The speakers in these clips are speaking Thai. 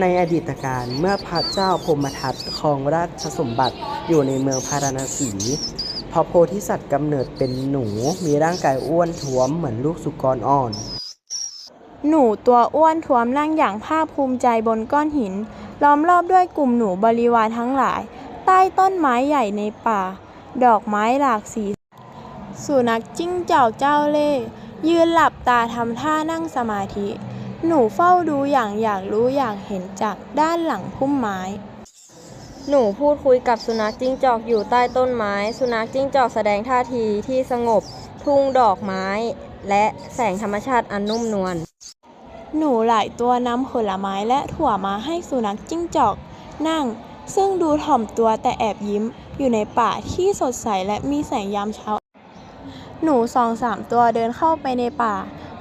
ในอดีตการเมื่อพระเจ้าพรหมทัตครองราชสมบัติอยู่ในเมืองพาราณสีพระโพธิสัตว์กำเนิดเป็นหนูมีร่างกายอ้วนท้วมเหมือนลูกสุกรอ่อน หนูตัวอ้วนท้วมนั่งอย่างภาคภูมิใจบนก้อนหิน ล้อมรอบด้วยกลุ่มหนูบริวารทั้งหลาย ใต้ต้นไม้ใหญ่ในป่า ดอกไม้หลากสี สุนัขจิ้งจอกเจ้าเล่ยืนหลับตาทำท่านั่งสมาธิ หนูเฝ้าดูอย่างอยากรู้อยากเห็นจากด้านหลังพุ่มไม้ หนูพูดคุยกับสุนัขจิ้งจอกอยู่ใต้ต้นไม้ สุนัขจิ้งจอกแสดงท่าทีที่สงบ ทุ่งดอกไม้ และแสงธรรมชาติอันนุ่มนวล หนูหลายตัวนำผลไม้และถั่วมาให้สุนัขจิ้งจอก นั่ง ซึ่งดูถ่อมตัวแต่แอบยิ้ม อยู่ในป่าที่สดใสและมีแสงยามเช้า หนูสองสามตัวเดินเข้าไปในป่า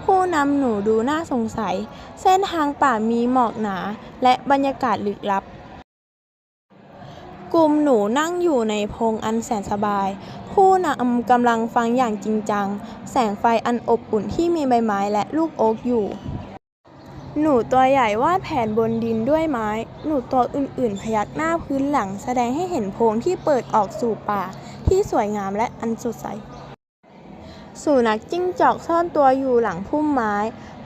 ผู้นำหนูดูน่าสงสัย เส้นทางป่ามีหมอกหนา และบรรยากาศลึกลับ กลุ่มหนูนั่งอยู่ในพงอันแสนสบาย ผู้นำกำลังฟังอย่างจริงจัง แสงไฟอันอบอุ่นที่มีใบไม้และลูกโอ๊กอยู่ หนูตัวใหญ่วาดแผนบนดินด้วยไม้ หนูตัวอื่นๆ พยักหน้าพื้นหลังแสดงให้เห็นโพรงที่เปิดออกสู่ป่าที่สวยงามและอันสดใส สุนัขจิ้งจอกซ่อนตัวอยู่หลังพุ่มไม้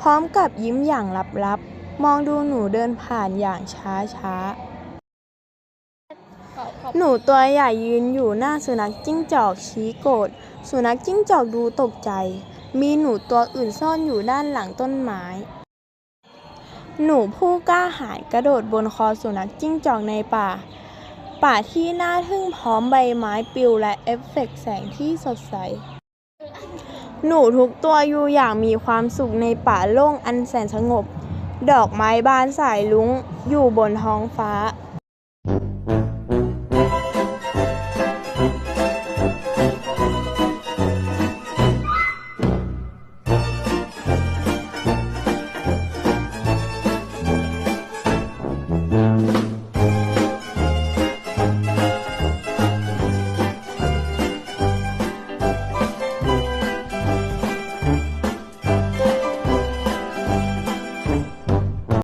พร้อมกับยิ้มอย่างลับๆ มองดูหนูเดินผ่านอย่างช้าๆ หนูตัวใหญ่ยืนอยู่หน้าสุนัขจิ้งจอกชี้โกรธสุนัขจิ้งจอกดูตกใจ มีหนูตัวอื่นซ่อนอยู่ด้านหลังต้นไม้ หนูผู้กล้าหาญกระโดดบนคอสุนัขจิ้งจอกในป่าป่าที่น่าทึ่งพร้อมใบไม้ปลิวและเอฟเฟกต์แสงที่สดใส หนูทุกตัวอยู่อย่างมีความสุขในป่าโล่งอันแสนสงบ ดอกไม้บานสายลุ้งอยู่บนท้องฟ้า